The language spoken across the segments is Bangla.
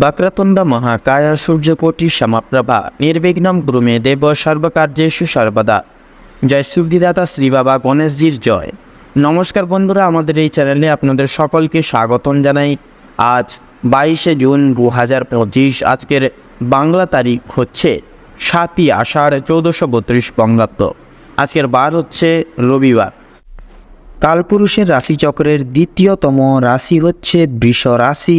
বক্রতুণ্ড মহাকায় সূর্যকোটি সমাপ্রভা। নির্বিঘ্নম ব্রুমে দেব সর্বকার্যেষু সর্বদা জয় সুবিধাতা শ্রী বাবা গণেশজির জয়। নমস্কার বন্ধুরা, আমাদের এই চ্যানেলে আপনাদের সকলকে স্বাগতম জানাই। আজ বাইশে জুন দু হাজার পঁচিশ, আজকের বাংলা তারিখ হচ্ছে সাতই আষাঢ় চৌদ্দশো বত্রিশ বঙ্গাব্দ। আজকের বার হচ্ছে রবিবার। কালপুরুষের রাশিচক্রের দ্বিতীয়তম রাশি হচ্ছে বৃষ রাশি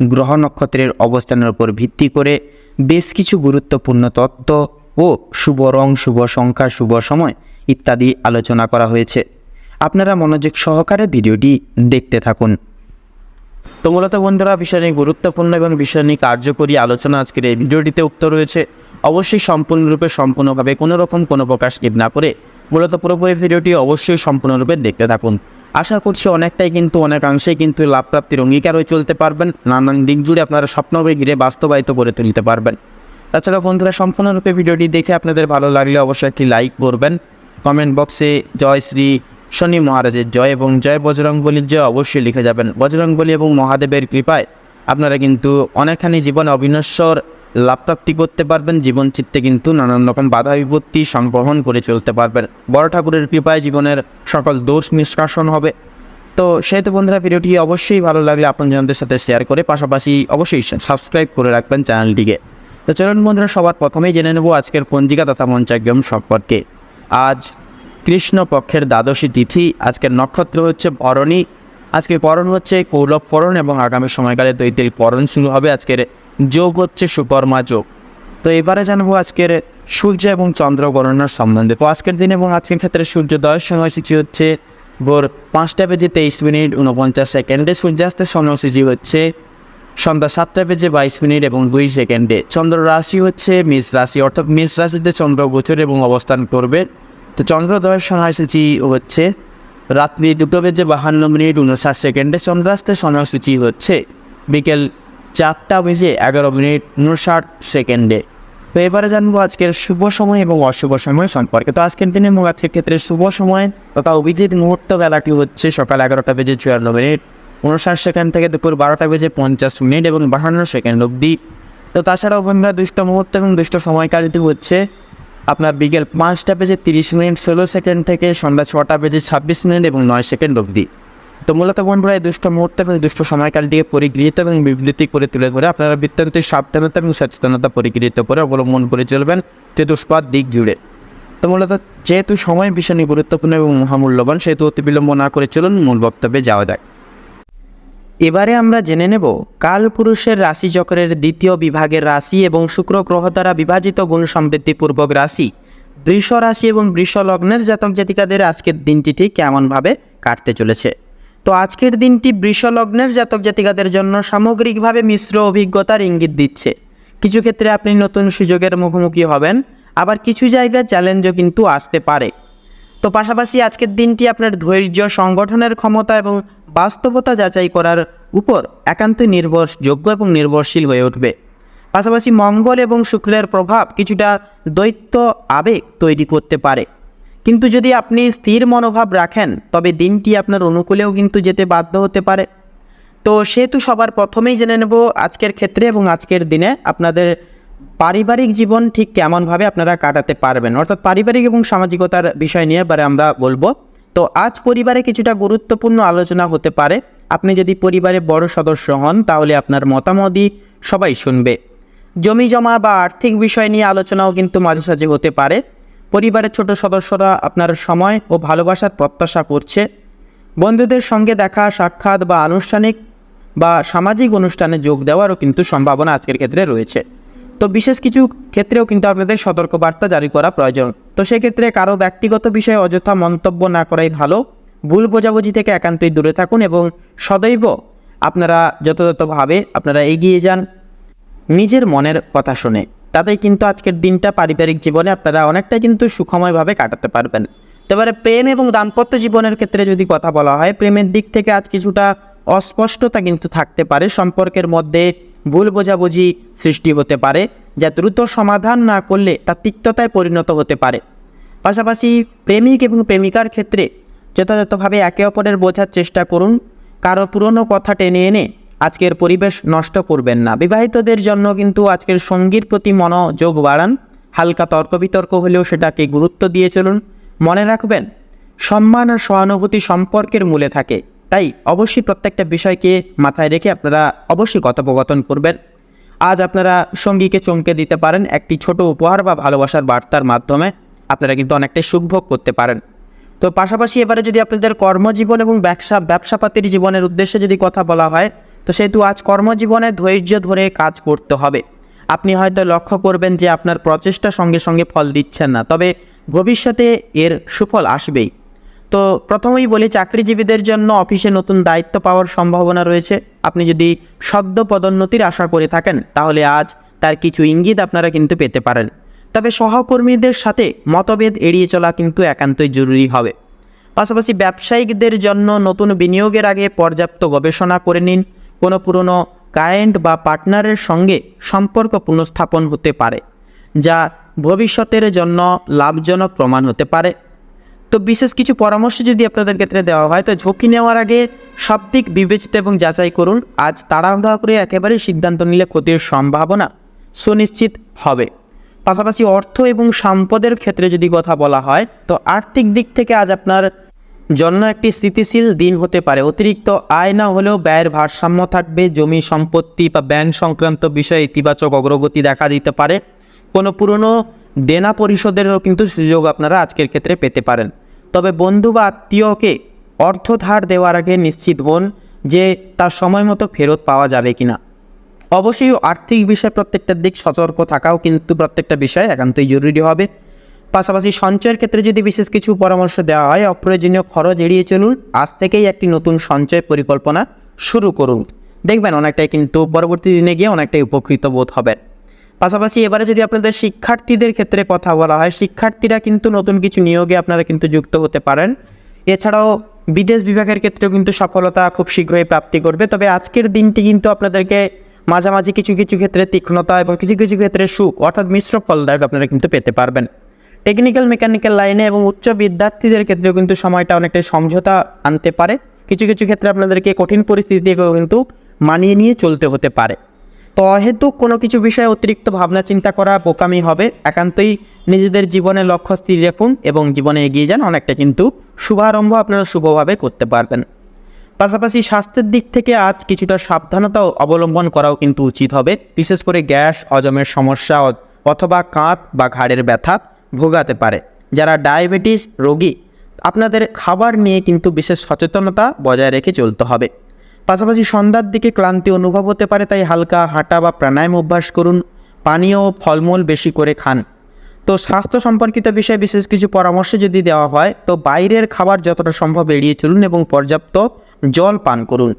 গ্রহ নক্ষত্রের অবস্থানের উপর ভিত্তি করে বেশ কিছু গুরুত্বপূর্ণ তত্ত্ব ও শুভ রং, শুভ সংখ্যা, শুভ সময় ইত্যাদি আলোচনা করা হয়েছে। আপনারা মনোযোগ সহকারে ভিডিওটি দেখতে থাকুন। তো মূলত বন্ধুরা, বিষয় নিয়ে গুরুত্বপূর্ণ এবং বিষয় নিয়ে কার্যকরী আলোচনা আজকের এই ভিডিওটিতে উক্ত রয়েছে। অবশ্যই সম্পূর্ণরূপে, সম্পূর্ণভাবে কোনো রকম কোনো প্রকাশ স্কিপ না করে মূলত পুরোপুরি ভিডিওটি অবশ্যই সম্পূর্ণরূপে দেখতে থাকুন। আশা করছি অনেকটাই কিন্তু অনেকাংশেই কিন্তু লাভ প্রাপ্তির অঙ্গীকার হয়ে চলতে পারবেন। নানান দিক জুড়ে আপনারা স্বপ্নকে ঘিরে বাস্তবায়িত করে তুলতে পারবেন। তাছাড়া বন্ধুরা, সম্পূর্ণরূপে ভিডিওটি দেখে আপনাদের ভালো লাগলে অবশ্যই একটি লাইক করবেন। কমেন্ট বক্সে জয় শ্রী শনি মহারাজের জয় এবং জয় বজরংবলির জয় অবশ্যই লিখে যাবেন। বজরংবলী এবং মহাদেবের কৃপায় আপনারা কিন্তু অনেকখানি জীবনে অবিনশ্বর লাভপ্রাপ্তি করতে পারবেন, জীবন চিত্তে কিন্তু নানান রকম বাধা বিপত্তি সংগ্রহণ করে চলতে পারবেন। বড় ঠাকুরের কৃপায় জীবনের সকল দোষ নিষ্কাশন হবে। তো সেই তো বন্ধুরা, ভিডিওটি অবশ্যই ভালো লাগলে আপনাদের সাথে শেয়ার করে পাশাপাশি অবশ্যই সাবস্ক্রাইব করে রাখবেন চ্যানেলটিকে তো চলুন বন্ধুরা, সবার প্রথমেই জেনে নেব আজকের পঞ্জিকা তথা মঞ্চাগ্যম সম্পর্কে। আজ কৃষ্ণ পক্ষের দ্বাদশী তিথি, আজকের নক্ষত্র হচ্ছে ভরণী আজকে পরণ হচ্ছে কৌলভ পরণ এবং আগামী সময়কালে দৈত্যের পরণ শুরু হবে আজকের যোগ হচ্ছে সুকর্মা যোগ। তো এবারে জানব আজকের সূর্য এবং চন্দ্র গণনার সম্বন্ধে। তো আজকের দিন এবং আজকের ক্ষেত্রে সূর্যোদয়ের সময়সূচি হচ্ছে ভোর পাঁচটা বেজে তেইশ মিনিট উনপঞ্চাশ সেকেন্ডে। সূর্যাস্তের সময়সূচি হচ্ছে সন্ধ্যা সাতটা বেজে বাইশ মিনিট এবং দুই সেকেন্ডে। চন্দ্র রাশি হচ্ছে মেষ রাশি, অর্থাৎ মেষ রাশিতে চন্দ্র গোচর এবং অবস্থান করবে। তো চন্দ্রোদয়ের সময়সূচি হচ্ছে রাত্রি দুটো বেজে বাহান্ন মিনিট উনষাট সেকেন্ডে। চন্দ্রাস্তের সময়সূচি হচ্ছে বিকেল চারটা বেজে এগারো মিনিট উনষাট সেকেন্ডে। তো এবারে জানব আজকের শুভ সময় এবং অশুভ সময় সম্পর্কে। তো আজকের দিনে এবং আজকের ক্ষেত্রে শুভ সময় তথা অভিজিৎ মুহূর্ত বেলাটি হচ্ছে সকাল এগারোটা বেজে চুয়ান্ন মিনিট উনষাট সেকেন্ড থেকে দুপুর বারোটা বেজে পঞ্চাশ মিনিট এবং বাহান্ন সেকেন্ড অবধি। তো তাছাড়াও বন্ধুরা দুষ্ট মুহূর্ত এবং দুষ্ট সময়কালটি হচ্ছে আপনার বিকেল পাঁচটা বেজে তিরিশ মিনিট, ষোলো সেকেন্ড থেকে সন্ধ্যা ছটা বেজে ছাব্বিশ মিনিট এবং নয় সেকেন্ড অবধি। তো মূলত বন্ধুরা এই দুষ্ট মুহূর্ত এবং দুষ্ট সময়কালটিকে পরিগৃহীত এবং বিবৃতি করে তুলে ধরে আপনারা বৃত্তান্তের সাবধানতা এবং সচেতনতা পরিগৃহীত করে অবলম্বন করে চলবেন চতুষ্পাদ দিক জুড়ে। তো মূলত যেহেতু সময় ভীষণই গুরুত্বপূর্ণ এবং মহামূল্যবান, সেহেতু অতি বিলম্ব না করে চলুন মূল বক্তব্যে যাওয়া যায় এবারে আমরা জেনে নেব কালপুরুষের রাশিচক্রের দ্বিতীয় বিভাগের রাশি এবং শুক্র গ্রহ দ্বারা বিভাজিত গুণ সমৃদ্ধিপূর্বক রাশি। বৃষ রাশি এবং বৃষ লগ্নের জাতক জাতিকাদের আজকের দিনটি ঠিক কেমনভাবে কাটতে চলেছে? তো আজকের দিনটি বৃষলগ্নের জাতক জাতিকাদের জন্য সামগ্রিকভাবে মিশ্র অভিজ্ঞতার ইঙ্গিত দিচ্ছে। কিছু ক্ষেত্রে আপনি নতুন সুযোগের মুখোমুখি হবেন, আবার কিছু জায়গায় চ্যালেঞ্জও কিন্তু আসতে পারে। তো পাশাপাশি আজকের দিনটি আপনার ধৈর্য, সংগঠনের ক্ষমতা এবং বাস্তবতা যাচাই করার উপর একান্তই নির্ভরযোগ্য এবং নির্ভরশীল হয়ে উঠবে। পাশাপাশি মঙ্গল এবং শুক্রের প্রভাব কিছুটা দ্বৈত আবেগ তৈরি করতে পারে। কিন্তু যদি আপনি স্থির মনোভাব রাখেন, তবে দিনটি আপনার অনুকূলেও কিন্তু যেতে বাধ্য হতে পারে। তো সেহেতু সবার প্রথমেই জেনে নেব আজকের ক্ষেত্রে এবং আজকের দিনে আপনাদের পারিবারিক জীবন ঠিক কেমনভাবে আপনারা কাটাতে পারবেন। অর্থাৎ পারিবারিক এবং সামাজিকতার বিষয় নিয়ে এবারে আমরা বলব। তো আজ পরিবারে কিছুটা গুরুত্বপূর্ণ আলোচনা হতে পারে। আপনি যদি পরিবারে বড় সদস্য হন, তাহলে আপনার মতামতই সবাই শুনবে। জমি জমা বা আর্থিক বিষয় নিয়ে আলোচনাও কিন্তু মাঝে সাঝে হতে পারে। পরিবারের ছোট সদস্যরা আপনার সময় ও ভালোবাসার প্রত্যাশা করছে। বন্ধুদের সঙ্গে দেখা, সাক্ষাৎ বা আনুষ্ঠানিক বা সামাজিক অনুষ্ঠানে যোগ দেওয়ারও কিন্তু সম্ভাবনা আজকের ক্ষেত্রে রয়েছে। তো বিশেষ কিছু ক্ষেত্রেও কিন্তু আপনাদের সতর্কবার্তা জারি করা প্রয়োজন। তো সেক্ষেত্রে কারও ব্যক্তিগত বিষয়ে অযথা মন্তব্য না করাই ভালো। ভুল বোঝাবুঝি থেকে একান্তই দূরে থাকুন এবং সদৈব আপনারা যথাযথভাবে আপনারা এগিয়ে যান। নিজের মনের কথা শুনে। তাতেই কিন্তু আজকের দিনটা পারিবারিক জীবনে আপনারা অনেকটা কিন্তু সুখময়ভাবে কাটাতে পারবেন। এবারে প্রেম এবং দাম্পত্য জীবনের ক্ষেত্রে যদি কথা বলা হয়, প্রেমের দিক থেকে আজ কিছুটা অস্পষ্টতা কিন্তু থাকতে পারে। সম্পর্কের মধ্যে ভুল বোঝাবুঝি সৃষ্টি হতে পারে, যা দ্রুত সমাধান না করলে তা তিক্ততায় পরিণত হতে পারে। পাশাপাশি প্রেমিক এবং প্রেমিকার ক্ষেত্রে যথাযথভাবে একে অপরের বোঝার চেষ্টা করুন। কারও পুরনো কথা টেনে এনে আজকের পরিবেশ নষ্ট করবেন না। বিবাহিতদের জন্য কিন্তু আজকের সঙ্গীর প্রতি মনোযোগ বাড়ান। হালকা তর্ক বিতর্ক হলেও সেটাকে গুরুত্ব দিয়ে চলুন। মনে রাখবেন, সম্মান আর সহানুভূতি সম্পর্কের মূলে থাকে। তাই অবশ্যই প্রত্যেকটা বিষয়কে মাথায় রেখে আপনারা অবশ্যই কথোপকথন করবেন। আজ আপনারা সঙ্গীকে চমকে দিতে পারেন, একটি ছোট উপহার বা ভালোবাসার বার্তার মাধ্যমে আপনারা কিন্তু অনেকটাই সুখভোগ করতে পারেন। তো পাশাপাশি এবারে যদি আপনাদের কর্মজীবন এবং ব্যবসা ব্যবসাপাতির জীবনের উদ্দেশ্যে যদি কথা বলা হয় তো সেহেতু আজ কর্মজীবনে ধৈর্য ধরে কাজ করতে হবে। আপনি হয়তো লক্ষ্য করবেন যে আপনার প্রচেষ্টা সঙ্গে সঙ্গে ফল দিচ্ছেন না, তবে ভবিষ্যতে এর সুফল আসবেই। তো প্রথমেই বলি, চাকরিজীবীদের জন্য অফিসে নতুন দায়িত্ব পাওয়ার সম্ভাবনা রয়েছে। আপনি যদি সদ্য পদোন্নতির আশা করে থাকেন, তাহলে আজ তার কিছু ইঙ্গিত আপনারা কিন্তু পেতে পারেন। তবে সহকর্মীদের সাথে মতভেদ এড়িয়ে চলা কিন্তু একান্তই জরুরি হবে। পাশাপাশি ব্যবসায়িকদের জন্য নতুন বিনিয়োগের আগে পর্যাপ্ত গবেষণা করে নিন কোনো পুরনো ক্লায়েন্ট বা পার্টনারের সঙ্গে সম্পর্ক পুনঃস্থাপন হতে পারে, যা ভবিষ্যতের জন্য লাভজনক প্রমাণ হতে পারে। তো বিশেষ কিছু পরামর্শ যদি আপনাদের ক্ষেত্রে দেওয়া হয়, তো ঝুঁকি নেওয়ার আগে সব দিক বিবেচিত এবং যাচাই করুন। আজ তাড়াহুড়া করে একেবারে সিদ্ধান্ত নিলে ক্ষতির সম্ভাবনা সুনিশ্চিত হবে। পাশাপাশি অর্থ এবং সম্পদের ক্ষেত্রে যদি কথা বলা হয়, তো আর্থিক দিক থেকে আজ আপনার জন্য একটি স্থিতিশীল দিন হতে পারে। অতিরিক্ত আয় না হলেও ব্যয়ের ভারসাম্য থাকবে, জমি সম্পত্তি বা ব্যাংক সংক্রান্ত বিষয়ে ইতিবাচক অগ্রগতি দেখা দিতে পারে। কোনো পুরনো দেনা পরিশোধেরও কিন্তু সুযোগ আপনারা আজকের ক্ষেত্রে পেতে পারেন। তবে বন্ধু বা আত্মীয়কে অর্থ ধার দেওয়ার আগে নিশ্চিত হন যে তার সময় মতো ফেরত পাওয়া যাবে কি না অবশ্যই আর্থিক বিষয়ে প্রত্যেকটা দিক সতর্ক থাকাও কিন্তু প্রত্যেকটা বিষয় একান্তই জরুরি হবে। পাশাপাশি সঞ্চয়ের ক্ষেত্রে যদি বিশেষ কিছু পরামর্শ দেওয়া হয়, অপ্রয়োজনীয় খরচ এড়িয়ে চলুন। আজ থেকেই একটি নতুন সঞ্চয় পরিকল্পনা শুরু করুন। দেখবেন অনেকটাই কিন্তু পরবর্তী দিনে গিয়ে অনেকটাই উপকৃত বোধ হবেন। পাশাপাশি এবারে যদি আপনাদের শিক্ষার্থীদের ক্ষেত্রে কথা বলা হয়, শিক্ষার্থীরা কিন্তু নতুন কিছু নিয়োগে আপনারা কিন্তু যুক্ত হতে পারেন। এছাড়াও বিদেশ বিভাগের ক্ষেত্রেও কিন্তু সফলতা খুব শীঘ্রই প্রাপ্তি করবে তবে আজকের দিনটি কিন্তু আপনাদেরকে মাঝামাঝি কিছু কিছু ক্ষেত্রে তীক্ষ্ণতা এবং কিছু কিছু ক্ষেত্রে সুখ, অর্থাৎ মিশ্র ফলদায়ক আপনারা কিন্তু পেতে পারবেন। টেকনিক্যাল মেকানিক্যাল লাইনে এবং উচ্চ বিদ্যার্থীদের ক্ষেত্রেও কিন্তু সময়টা অনেকটাই সমঝোতা আনতে পারে। কিছু কিছু ক্ষেত্রে আপনাদেরকে কঠিন পরিস্থিতিকেও কিন্তু মানিয়ে নিয়ে চলতে হতে পারে। তো অহেতুক কোনো কিছু বিষয়ে অতিরিক্ত ভাবনা, চিন্তা করা, বোকামি হবে, একান্তই নিজেদের জীবনে লক্ষ্য স্থির রাখুন এবং জীবনে এগিয়ে যান, অনেকটা কিন্তু শুভারম্ভ আপনারা শুভভাবে করতে পারবেন। পাশাপাশি স্বাস্থ্যের দিক থেকে আজ কিছুটা সাবধানতা অবলম্বন করাও কিন্তু উচিত হবে। বিশেষ করে গ্যাস, হজমের সমস্যা অথবা কাঁধ বা ঘাড়ের ব্যথা ভোগাতে পারে। যারা ডায়াবেটিস রোগী, আপনাদের খাবার নিয়ে কিন্তু বিশেষ সচেতনতা বজায় রেখে চলতে হবে। পাশাপাশি সন্ধ্যার দিকে ক্লান্তি অনুভব হতে পারে, তাই হালকা হাঁটা বা প্রাণায়াম অভ্যাস করুন। পানীয় ও ফলমূল বেশি করে খান। তো স্বাস্থ্য সম্পর্কিত বিষয়ে বিশেষ কিছু পরামর্শ যদি দেওয়া হয়, তো বাইরের খাবার যতটা সম্ভব এড়িয়ে চলুন এবং পর্যাপ্ত জল পান করুন।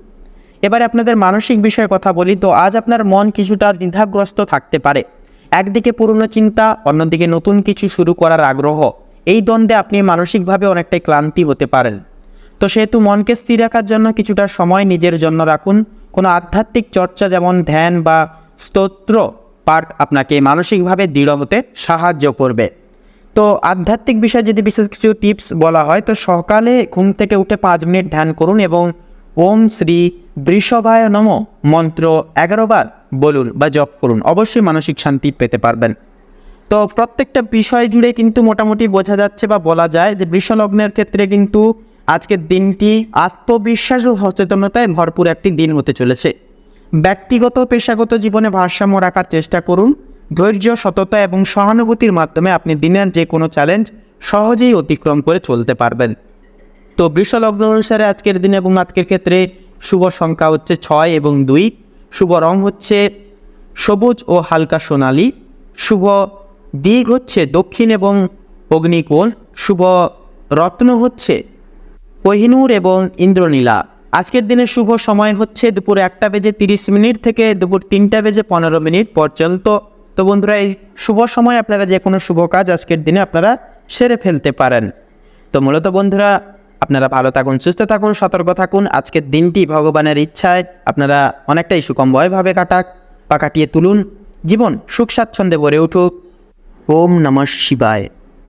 এবারে আপনাদের মানসিক বিষয়ে কথা বলি, তো আজ আপনার মন কিছুটা দ্বিধাগ্রস্ত থাকতে পারে। একদিকে পুরনো চিন্তা, অন্যদিকে নতুন কিছু শুরু করার আগ্রহ। এই দ্বন্দ্বে আপনি মানসিকভাবে অনেকটাই ক্লান্তি হতে পারেন। তো সেহেতু মনকে স্থির রাখার জন্য কিছুটা সময় নিজের জন্য রাখুন। কোনো আধ্যাত্মিক চর্চা যেমন ধ্যান বা স্তোত্র পাঠ আপনাকে মানসিকভাবে দৃঢ় হতে সাহায্য করবে। তো আধ্যাত্মিক বিষয়ে যদি বিশেষ কিছু টিপস বলা হয়, তো সকালে ঘুম থেকে উঠে পাঁচ মিনিট ধ্যান করুন এবং ওম শ্রী বৃষভায় নম মন্ত্র এগারো বার বলুন বা জপ করুন, অবশ্যই মানসিক শান্তি পেতে পারবেন। তো প্রত্যেকটা বিষয় জুড়ে কিন্তু মোটামুটি বোঝা যাচ্ছে বা বলা যায় যে বৃষলগ্নের ক্ষেত্রে কিন্তু আজকের দিনটি আত্মবিশ্বাস ও সচেতনতায় ভরপুর একটি দিন হতে চলেছে। ব্যক্তিগত পেশাগত জীবনে ভারসাম্য রাখার চেষ্টা করুন। ধৈর্য, সততা এবং সহানুভূতির মাধ্যমে আপনি দিনের যে কোনো চ্যালেঞ্জ সহজেই অতিক্রম করে চলতে পারবেন। তো বৃষলগ্ন অনুসারে আজকের দিন এবং আজকের ক্ষেত্রে শুভ সংখ্যা হচ্ছে ছয় এবং দুই। শুভ রং হচ্ছে সবুজ ও হালকা সোনালি। শুভ দিক হচ্ছে দক্ষিণ এবং অগ্নিকোণ। শুভ রত্ন হচ্ছে কোহিনূর এবং ইন্দ্রনীলা। আজকের দিনের শুভ সময় হচ্ছে দুপুর একটা বেজে তিরিশ মিনিট থেকে দুপুর তিনটা বেজে পনেরো মিনিট পর্যন্ত। তো বন্ধুরা, এই শুভ সময় আপনারা যে কোনো শুভ কাজ আজকের দিনে আপনারা সেরে ফেলতে পারেন। তো মূলত বন্ধুরা আপনারা ভালো থাকুন, সুস্থ থাকুন, সতর্ক থাকুন। আজকের দিনটি ভগবানের ইচ্ছায় আপনারা অনেকটাই সুকম্বয়ভাবে কাটাক, বা কাটিয়ে তুলুন। জীবন সুখ স্বাচ্ছন্দ্যে ভরে উঠুক। ওম নমঃ শিবায়।